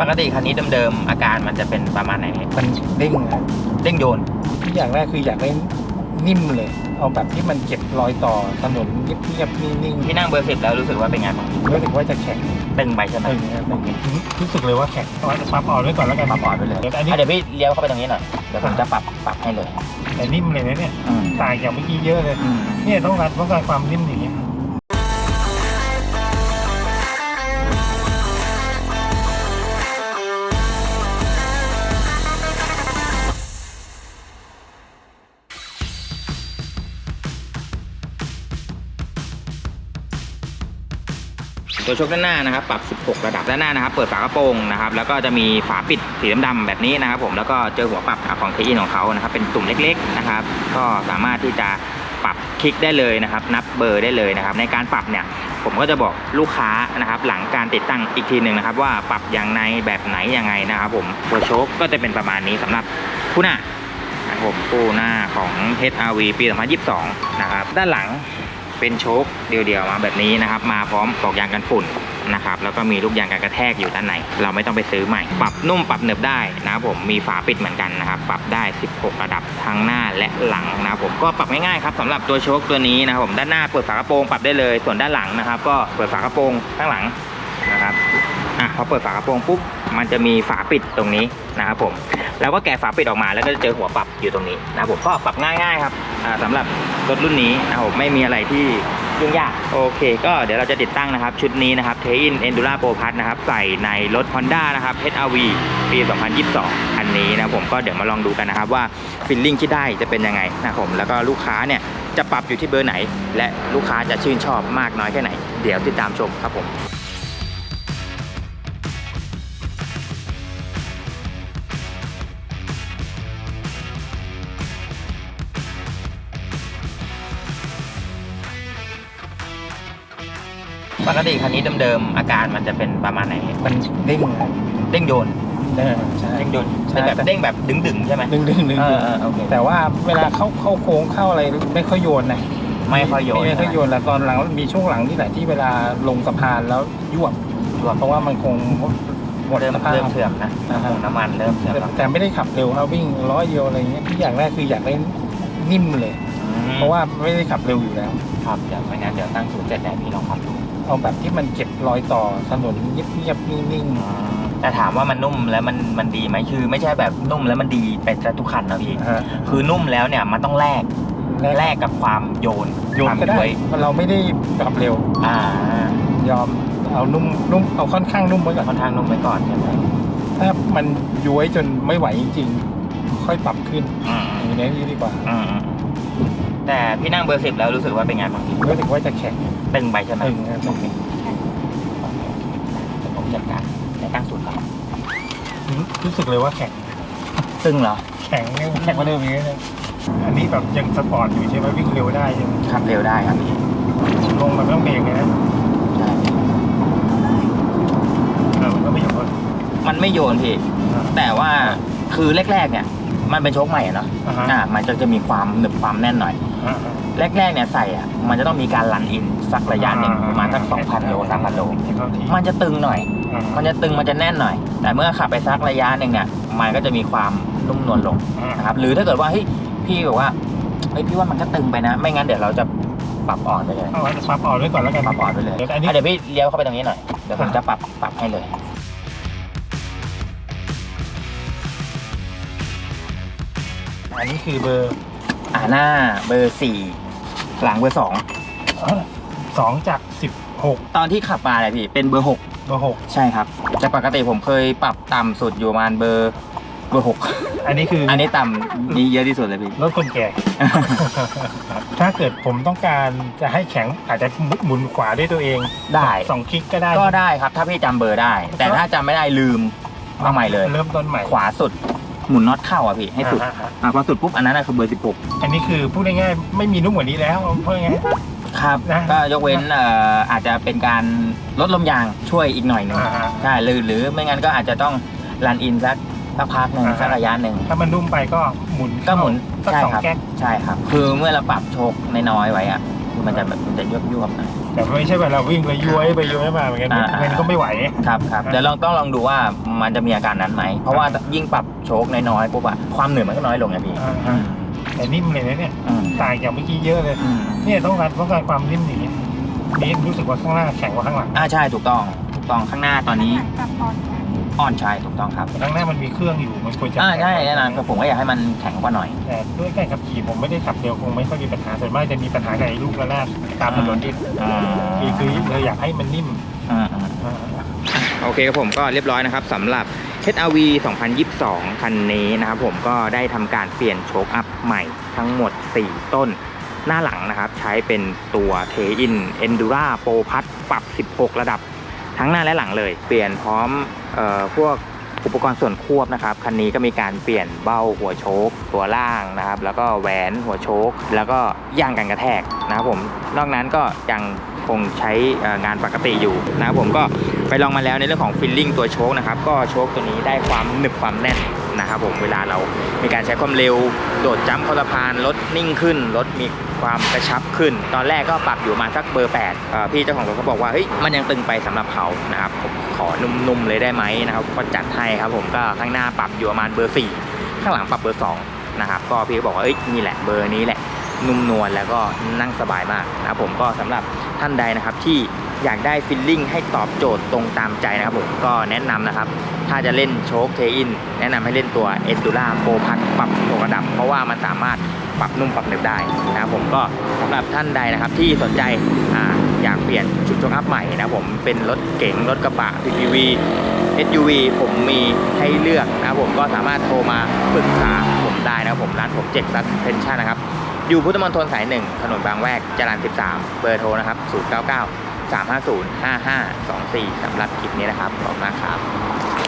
ปกติคันนี้เดิมๆอาการมันจะเป็นประมาณไหนพี่มันเด้งครับเด้งโยนที่อย่างแรกคืออยากได้นิ่มเลย เอาแบบที่มันเก็บรอยต่อถนนเงียบๆนิ่งพี่นั่งเบอร์สิบแล้วรู้สึกว่าเป็นไงบ้างๆรู้สึกว่าจะแข็งตึงไปใช่ไหมตึงครับรู้สึกเลยว่าแข็งเอาปรับอ่อนไว้ก่อนแล้วกันปรับอ่อนไปเลยดี๋วอันนี้อะเดี๋ยวพี่เลี้ยวเข้าไปตรงนี้หน่อยเดี๋ยวผมจะปรับปรับให้เลยแต่นิ่มเลยนะเนี่ยอืมต่างจากเมื่อกี้เยอะเลยอืมเนี่ยต้องการต้องการความนิ่มอย่าง ตัวชกด้านหน้านะครับปรับ 16 ระดับด้านหน้านะครับเปิดฝากระโปรงนะครับแล้วก็จะมีฝาปิดสีดำๆแบบนี้นะครับผมแล้วก็เจอหัวปรับของเทอินของเขานะครับเป็นตุ่มเล็กๆนะครับก็สามารถที่จะปรับคลิกได้เลยนะครับ นับเบอร์ได้เลยนะครับ ในการปรับเนี่ยผมก็จะบอกลูกค้านะครับ หลังการติดตั้งอีกทีหนึ่งนะครับ ว่าปรับอย่างในแบบไหนยังไงนะครับผมตัวโชคก็จะเป็นประมาณนี้สำหรับคู่หน้าผมคู่หน้าของ HRV ปี 2022 นะครับ ด้านหลัง เป็นโชคเดียวๆมาแบบนี้นะครับ มาพร้อมปลอกยางกันฝุ่นนะครับแล้วก็มีลูกยางกันกระแทกอยู่ด้านในเราไม่ต้องไปซื้อใหม่ ปรับนุ่มปรับเนิบได้นะครับผมมีฝาปิดเหมือนกันนะครับปรับได้ 16 ระดับทั้งหน้าและหลังนะครับผมก็ปรับง่ายๆครับสำหรับตัวโชคตัวนี้นะครับผมด้านหน้าเปิดฝากระโปรงปรับได้เลยส่วนด้านหลังนะครับ ก็เปิดฝากระโปรงข้างหลังนะครับอะพอเปิดฝากระโปรงปุ๊บมันจะมีฝาปิดตรงนี้นะครับผม แล้วก็แกะฝาปิดออกมาแล้วก็จะเจอหัวปรับอยู่ตรงนี้นะผมก็ปรับง่ายๆครับอ่าสำหรับรถรุ่นนี้นะผมไม่มีอะไรที่ยุ่งยากโอเคก็เดี๋ยวเราจะติดตั้งนะครับ ชุดนี้นะครับเทอินเอนดูราโปรพัทนะครับใส่ในรถ Honda นะครับ HRV ปี 2022 อันนี้นะผมก็เดี๋ยวมาลองดูกันนะครับว่าฟิลลิ่งที่ได้จะเป็นยังไงนะผมแล้วก็ลูกค้าเนี่ยจะปรับอยู่ที่เบอร์ไหน และลูกค้าจะชื่นชอบมากน้อยแค่ไหน เดี๋ยวติดตามชมครับผม ปกติคันนี้เดิมๆอาการมันจะเป็นประมาณไหนมันเด้งครับเด้งโยนเออใช่เด้งโยนใช่เป็นแบบเด้งแบบดึงๆใช่ไหมดึงดึงดึงเออเออโอเคแต่ว่าเวลาเข้าเข้าโค้งเข้าอะไรไม่ค่อยโยนนะไม่ค่อยโยนไม่ค่อยโยนแล้วตอนหลังมีช่วงหลังที่ไหนที่เวลาลงสะพานแล้วยวบรวมเพราะว่ามันคงหมดเริ่มสภาพเริ่มเสื่อมนะอ่าฮะน้ำมันเริ่มเสื่อมแล้วแต่ไม่ได้ขับเร็วครับวิ่งร้อยเดียวอะไรเงี้ยที่อย่างแรกคืออยากได้นิ่มเลย เพราะว่าไม่ได้ขับเร็วอยู่แล้ว ครับเดี๋ยวไม่งั้นเดี๋ยวตั้งศูนย์เจ็ดแดพี่ลองขับดู เอาแบบที่มันเก็บรอยต่อถนนเงียบๆนิ่งแต่ถามว่ามันนุ่มแล้วมันมันดีไหมคือ ไม่ใช่แบบนุ่มแล้วมันดีไปซะทุกคันนะพี่ ๆฮะคือนุ่มแล้วเนี่ยมันต้องแลกแลกกับความโยนโยคนวามก็ได้ย้วยเพราะเราไม่ได้ขับเร็ว อ่ายอมเอานุ่มนุ่มเอาค่อนข้างนุ่มไว้ก่อน ค่อนข้างนุ่มไว้ก่อนใช่ไหมถ้ามันย้วยจนไม่ไหวจริงๆ ค่อยปรับขึ้นอืมอย่างนี้ดีกว่า อืมอืมแต่พี่นั่งเบอร์สิบแล้วรู้สึกว่าเป็นไงบ้างพี่รู้สึกว่าจะแข็ง ตึงไปใช่ไหมตึงครับโอเคเดี๋ยวผมจัดการเดี๋ยวตั้งศูนย์ก่อนรู้สึกเลยว่าแข็ง ตึงเหรอ แข็งแข็งกว่าเดิมอีกนะอันนี้แบบยังสปอร์ตอยู่ใช่ไหมวิ่งเร็วได้ใช่ไหมขับเร็วได้ครับพี่ลงมันไม่ต้องเบรกเลยนะใช่เออมันก็ไม่ยอมมันไม่โยนพี่ แต่ว่าคือแรกๆเนี่ย มันเป็นโชคใหม่อะเนาะอ่าฮะอ่ามันจะจะมีความหนึบความแน่นหน่อยอ่า แรกๆเนี่ยใส่อะมันจะต้องมีการรันอินสักระยะหนึ่งประมาณสัก2,000โล3,000โลให้เข้าที่มันจะตึงหน่อยอ่ามันจะตึงมันจะแน่นหน่อย แต่เมื่อขับไปสักระยะหนึ่งเนี่ยมันก็จะมีความนุ่มนวลลงอ่านะครับหรือถ้าเกิดว่าเฮ้ยพี่บอกว่าเฮ้ยพี่ว่ามันก็ตึงไปนะ ไม่งั้นเดี๋ยวเราจะปรับอ่อนไปเลยเอาไว้ปรับอ่อนไว้ก่อนแล้วกันปรับอ่อนไปเลยเดี๋ยวอันนี้อะเดี๋ยวพี่เลี้ยวเข้าไปตรงนี้หน่อยเดี๋ยวผมจะปรับปรับให้เลยอันนี้คือเบอร์ อ่าหน้าเบอร์สี่หลังเบอร์สองสองจากสิบหกตอนที่ขับมาเลยพี่เป็นเบอร์หกเบอร์หกใช่ครับแต่ปกติผมเคยปรับต่ำสุดอยู่ประมาณเบอร์เบอร์หกอันนี้คืออันนี้ต่ำนี้เยอะที่สุดเลยพี่ รถคนแก่ ถ้าเกิดผมต้องการจะให้แข็งอาจจะหมุนขวาด้วยตัวเองได้ สองคลิกก็ได้ก็ได้ครับถ้าพี่จำเบอร์ได้ แต่ถ้าจำไม่ได้ลืมเอาใหม่เลย เริ่มต้นใหม่ขวาสุด หมุนน็อตเข้าอะพี่ให้สุดอ่าฮะ อะพอสุดปุ๊บอันนั้นน่ะคือเบอร์สิบหกอันนี้คือพูดง่ายๆไม่มีนุ่มกว่านี้แล้วเพราะงั้นครับ นะก็ยกเว้นเอ่ออาจจะเป็นการลดลมยางช่วยอีกหน่อยหนึ่งอ่าฮะใช่หรือหรือไม่งั้นก็อาจจะต้องรันอินสักสักพักหนึ่งอ่าฮะ สักระยะหนึ่ง ถ้ามันนุ่มไปก็หมุนก็หมุนสักใช่สองครับ แก๊ก ใช่ครับ คือเมื่อเราปรับโชคน้อยๆไว้อะคือมันจะแบบมันจะยวบยวบๆหน่อย แต่แต่ไม่ใช่แบบเราวิ่งไปย้วยไปย้วยมาเหมือนกันอ่า มันก็ไม่ไหว ครับครับเดี๋ยวลองต้องลองดูว่ามันจะมีอาการนั้นไหม เพราะว่ายิ่งปรับโชคน้อยๆปุ๊บอะความเหนื่อยมันก็น้อยลงไงพี่อ่าอ่าแต่นิ่มเลยนะเนี่ยอืมต่างจากเมื่อกี้เยอะเลย อืมเนี่ยต้องการต้องการความนิ่มอย่างนี้นี่รู้สึกว่าข้างหน้าแข็งกว่าข้างหลัง อ่าใช่ถูกต้องถูกต้องข้างหน้าตอนนี้ กับตอนแขน อ่อนใช่ถูกต้องครับข้างหน้ามันมีเครื่องอยู่มันควรจะอ่าใช่แน่นอนผมก็อยากให้มันแข็งกว่าหน่อย แต่ด้วยการขับขี่ผมไม่ได้ขับเร็วคงไม่ค่อยมีปัญหาส่วนมากจะมีปัญหากับไอ้ลูกระนาดตามถนนที่อ่า คือคือเราอยากให้มันนิ่มอ่าอ่าอ่า โอเคครับผมก็เรียบร้อยนะครับสำหรับ HRV 2022 คันนี้นะครับผมก็ได้ทำการเปลี่ยนโชคอัพใหม่ทั้งหมด 4 ต้น หน้าหลังนะครับใช้เป็นตัวเทอิน Endura Pro พัดปรับ 16 ระดับ ทั้งหน้าและหลังเลย เปลี่ยนพร้อมออพวกอุปกรณ์ส่วนควบนะครับคันนี้ก็มีการเปลี่ยนเบ้าหัวโชคตัวล่างนะครับ แล้วก็แหวนหัวโชคแล้วก็ยางกันกระแทกนะครับผมนอกนั้นก็ยังคงใช้งานปกติอยู่นะครับผมก็ไปลองมาแล้วในเรื่องของฟิลลิ่งตัวโชคนะครับ ก็โชคตัวนี้ได้ความหนึบความแน่น นะครับผมเวลาเรามีการใช้ความเร็ว โดดจัมป์เข้าสะพานรถนิ่งขึ้นรถมีความกระชับขึ้น ตอนแรกก็ปรับอยู่มาสักเบอร์8อ่อพี่เจ้าของรถเขาบอกว่าเฮ้ยมันยังตึงไปสำหรับเขานะครับผมขอนุ่มๆเลยได้ไหมนะครับก็จัดให้ครับผมก็ข้างหน้าปรับอยู่ประมาณเบอร์ 4 ข้างหลังปรับเบอร์2นะครับก็พี่ก็บอกว่าเอ้ยนี่แหละเบอร์นี้แหละนุ่มนวลแล้วก็นั่งสบายมากนะครับผมก็สำหรับท่านใดนะครับที่ อยากได้ฟิลลิ่งให้ตอบโจทย์ตรงตามใจนะครับผมก็แนะนำนะครับ ถ้าจะเล่นโชคเทอินแนะนำให้เล่นตัว e n d u r a Pro พัดปรับตัวระดับ เพราะว่ามันสามารถปรับนุ่มปรับหนึบได้นะครับผมก็สำหรับท่านใดนะครับที่สนใจออยากเปลี่ยนชุดโชคอัพใหม่นะผมเป็นรถเก๋งรถกระบะ PPV SUV ผมมีให้เลือกนะครับผมก็สามารถโทรมาปรึกษาผมได้นะครับผมร้านผมเจ็กซัสเพนชั่นนะครับอยู่พุทธมณฑลสายหนึ่งถนนบางแวกจรัญ13 เบอร์โทรนะครับ 099 350 5524สำหรับคลิปนี้นะครับขอบคุณมากครับ